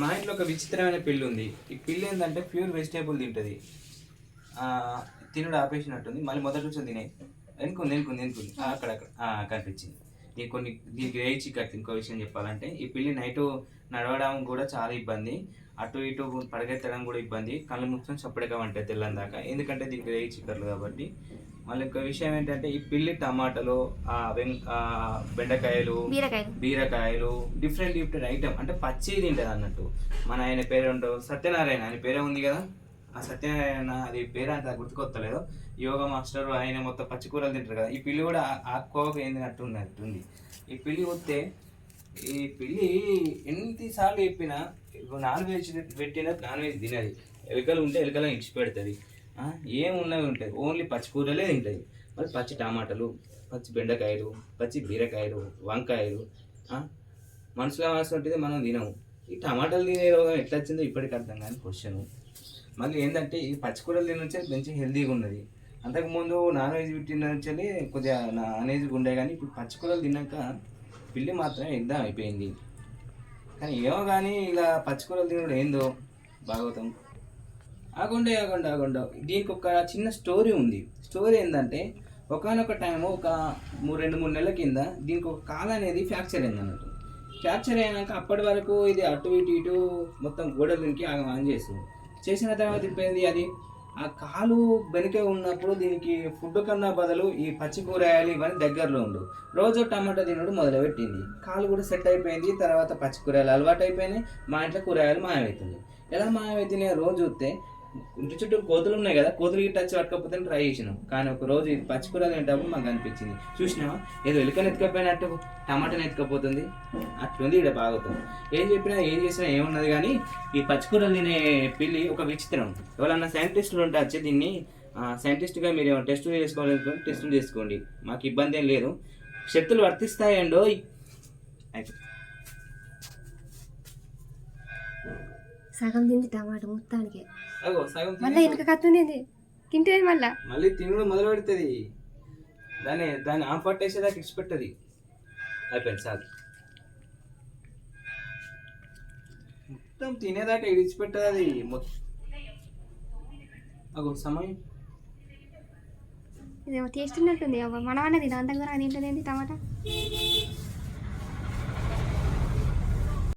మా ఇంట్లో ఒక విచిత్రమైన పిల్లి ఉంది. ఈ పిల్లి ఏంటంటే ప్యూర్ వెజిటేబుల్ తింటుంది. తినడం ఆపేసినట్టుంది. మళ్ళీ మొదటి నుంచి తినే. ఎనుకుంది ఎనుకుంది ఎనుకుంది. అక్కడ అక్కడ. కనిపించింది. దీనికి కొన్ని దీనికి వేయించి కట్టి ఇంకో విషయం చెప్పాలంటే ఈ పిల్లి నైట్ నడవడం కూడా చాలా ఇబ్బంది. అటు ఇటు పడగెత్తడం కూడా ఇబ్బంది. కళ్ళు ముఖ్యం చప్పడగా ఉంటాయి తెల్లని దాకా ఎందుకంటే దీనికి రేయి చిక్కర్లు కాబట్టి. మళ్ళీ ఇంకో విషయం ఏంటంటే ఈ పిల్లి టమాటాలు బెండకాయలు బీరకాయలు. డిఫరెంట్ డిఫరెంట్ ఐటమ్ అంటే పచ్చి తింటది అన్నట్టు. మన ఆయన పేరు సత్యనారాయణ. ఆయన పేరే ఉంది కదా? ఆ సత్యనారాయణ అది పేరు అంత గుర్తుకొత్తలేదు. యోగా మాస్టర్ ఆయన మొత్తం పచ్చి కూరలు తింటారు కదా. ఈ పిల్లి కూడా ఆ- కోవకు ఏంది అట్టుంది ఈ పిల్లి వస్తే ఈ పిల్లి ఎన్నిసార్లు చెప్పినా నాన్ వెజ్ పెట్టినా నాన్ వెజ్ తినది. ఎలుకలు ఉంటే ఎలుకలు ఇచ్చి పెడుతుంది ఏమున్నవి ఉంటాయి. ఓన్లీ పచ్చి కూరలే తింటాయి. మరి పచ్చి టమాటాలు పచ్చి బెండకాయలు పచ్చి బీరకాయలు వంకాయలు మనసులో మనుషుల వాసన మనం తినము. ఈ టమాటాలు తినే రోగం ఎట్లా వచ్చిందో ఇప్పటికి అర్థం కానీ క్వశ్చన్ మళ్ళీ ఏంటంటే ఈ పచ్చికూరలు తినొచ్చే మంచి హెల్తీగా ఉన్నది. అంతకుముందు నాన్ వెజ్ తిన్న నుంచి కొద్దిగా నాన్ వెజ్ ఉండే కానీ ఇప్పుడు పచ్చికూరలు తిన్నాక పిల్లి మాత్రం ఎగ్దాం అయిపోయింది. కానీ ఏమో కానీ ఇలా పచ్చికూరలు తినడం ఏందో భాగవతం. ఆగుండే ఆగుండే ఆగుండే. దీనికి ఒక చిన్న స్టోరీ ఉంది. స్టోరీ ఏంటంటే ఒకనొక టైం ఒక మూడు రెండు మూడు నెలల కింద దీనికి ఒక కాలు అనేది ఫ్రాక్చర్ అయింది అన్నట్టు ఫ్రాక్చర్ అయినాక అప్పటి వరకు ఇది అటు ఇటు ఇటు మొత్తం గోడలు దీనికి ఆన్ చేస్తుంది చేసిన తర్వాత అయిపోయింది అది? ఆ కాలు వెనుక ఉన్నప్పుడు దీనికి ఫుడ్ కన్నా బదులు ఈ పచ్చి కూరగాయలు ఇవన్నీ దగ్గరలో ఉండు. రోజు టమాటా తినడం మొదలుపెట్టింది. కాలు కూడా సెట్ అయిపోయింది. తర్వాత పచ్చి కూరగాయలు అలవాటు అయిపోయినాయి మా ఇంట్లో కూరగాయలు మాయమవుతుంది ఎలా మాయమవుతున్నాయి రోజు చూస్తే ఇంటి చుట్టూ కోతులు ఉన్నాయి కదా కోతులు గిట్ట వచ్చి పట్టుకపోతే ట్రై చేసినాం. కానీ ఒక రోజు ఇది పచ్చి తినేటప్పుడు మాకు అనిపించింది. చూసినావా? ఏదో ఎలుకని ఎత్తుకపోయినట్టు టమాటాని ఎత్తుకపోతుంది. అట్లుంది ఇక్కడ బాగుతుంది ఏం చెప్పినా ఏం చేసినా ఏమున్నది కానీ ఈ పచ్చికూరలు తినే పిల్లి ఒక విచిత్రం. ఎవరన్నా సైంటిస్టులు ఉంటే వచ్చి దీన్ని సైంటిస్ట్గా మీరు ఏమైనా టెస్ట్ చేసుకోవాలనుకుంటే టెస్టులు చేసుకోండి. మాకు ఇబ్బంది ఏం లేదు. శక్తులు వర్తిస్తాయండో? అయిపోయింది. సగం తింది టమాటా మొత్తానికి. అగో సగం మళ్ళీ వెనక కత్తుంది తింటేది మళ్ళా? మళ్ళీ తినడం మొదలు పెడుతుంది. దాన్ని దాన్ని ఆఫ్ పట్టేసేదాకా ఇచ్చిపెట్టది అయిపోయింది సార్ మొత్తం తినేదాకా ఇడిచిపెట్టదు అది. మొత్తం అగో సమయం. ఇదేమో టేస్ట్ ఉన్నట్టుంది. అవ్వ మనం అన్నది అంతగా తింటుంది ఏంటి టమాటా.